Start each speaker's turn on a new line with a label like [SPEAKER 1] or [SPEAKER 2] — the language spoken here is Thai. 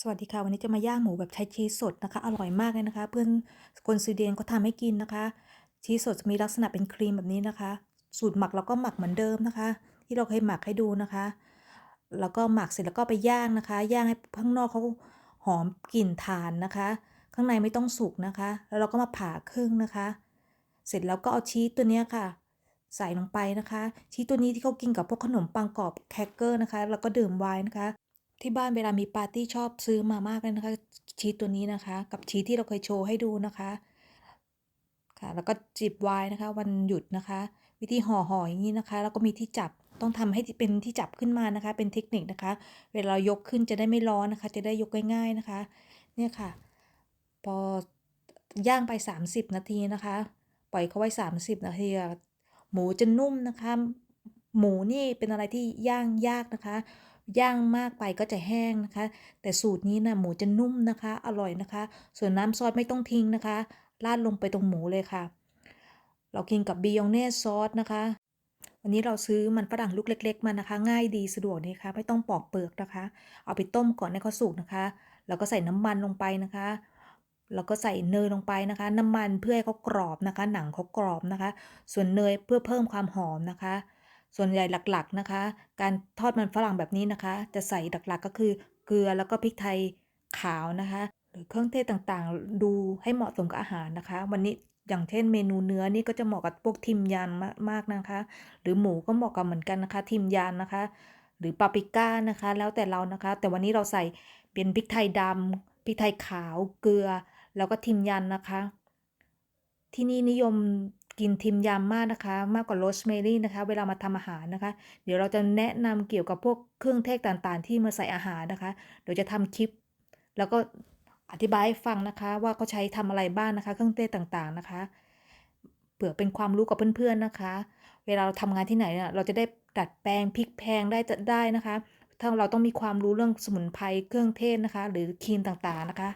[SPEAKER 1] สวัสดีค่ะ วันนี้จะมาย่างหมูแบบใช้ชีสสดนะคะ อร่อยมากเลยนะคะ เพื่อนคนสวีเดนก็ทำให้กินนะคะ ชีสสดจะมีลักษณะเป็นครีมแบบนี้นะคะ สูตรหมักเราก็หมักเหมือนเดิมนะคะ ที่เราเคยหมักให้ดูนะคะ แล้วก็หมักเสร็จแล้วก็ไปย่างนะคะ ย่างให้ข้างนอกเขาหอมกลิ่นถ่านนะคะ ข้างในไม่ต้องสุกนะคะ แล้วเราก็มาผ่าครึ่งนะคะ เสร็จแล้วก็เอาชีสตัวนี้ค่ะ ใส่ลงไปนะคะ ชีสตัวนี้ที่เขากินกับพวกขนมปังกรอบแครกเกอร์นะคะ แล้วก็ดื่มไวน์นะคะ ที่บ้านเวลามีปาร์ตี้ชอบซื้อมามากเลยนะคะ ชีสตัวนี้นะคะ กับชีสที่เราเคยโชว์ให้ดูนะคะค่ะแล้วก็จิบไวน์นะคะ วันหยุดนะคะ วิธีห่อห่ออย่างนี้นะคะ แล้วก็มีที่จับต้องทำให้เป็นที่จับขึ้นมานะคะ เป็นเทคนิคนะคะ เวลายกขึ้นจะได้ไม่ร้อนนะคะ จะได้ยกง่ายๆนะคะ เนี่ยค่ะ พอย่างไป 30 นาทีนะคะ ปล่อยเขาไว้ 30 นาทีหมูจะนุ่มนะคะ หมูนี่เป็นอะไรที่ย่างยากนะคะ ย่างมากไปก็จะแห้งนะคะ แต่สูตรนี้นะหมูจะนุ่มนะคะ อร่อยนะคะ ส่วนน้ำซอสไม่ต้องทิ้งนะคะราดลงไปตรงหมูเลยค่ะ เรากินกับบิยองเนสซอสนะคะ วันนี้เราซื้อมันฝรั่งลูกเล็ก ๆ มานะคะ ง่ายดีสะดวกนะคะไม่ต้องปอกเปลือกนะคะ เอาไปต้มก่อนให้เขาสุกนะคะ แล้วก็ใส่น้ำมันลงไปนะคะแล้วก็ใส่เนยลงไปนะคะ น้ำมันเพื่อให้เขากรอบนะคะ หนังเขากรอบนะคะ ส่วนเนยเพื่อเพิ่มความหอมนะคะ ส่วนใหญ่หลักๆนะคะ การทอดมันฝรั่งแบบนี้นะคะ จะใส่หลักๆก็คือเกลือแล้วก็พริกไทยขาวนะคะ หรือเครื่องเทศต่างๆ ดูให้เหมาะสมกับอาหารนะคะ วันนี้อย่างเช่นเมนูเนื้อนี่ก็จะเหมาะกับพวกทิมยานมากๆนะคะ หรือหมูก็เหมาะกับเหมือนกันนะคะ ทิมยานนะคะ หรือปาปริก้านะคะ แล้วแต่เรานะคะ แต่วันนี้เราใส่เป็นพริกไทยดำพริกไทยขาวเกลือ แล้วก็ทิมยันนะคะ ที่นี่นิยม กินทิมยำมากนะคะ มากกว่าโรสแมรี่นะคะ เวลามาทำอาหารนะคะ เดี๋ยวเราจะแนะนำเกี่ยวกับพวกเครื่องเทศต่างๆ ที่มาใส่อาหารนะคะ เดี๋ยวจะทำคลิป แล้วก็อธิบายให้ฟังนะคะ ว่าเขาใช้ทำอะไรบ้างนะคะ เครื่องเทศต่างๆนะคะ เผื่อเป็นความรู้กับเพื่อนๆนะคะ เวลาเราทำงานที่ไหนเนี่ยเราจะได้ดัดแปลงพริกแพงได้จะได้นะคะถ้าเราต้องมีความรู้เรื่องสมุนไพรเครื่องเทศนะคะ หรือครีมต่างๆนะคะ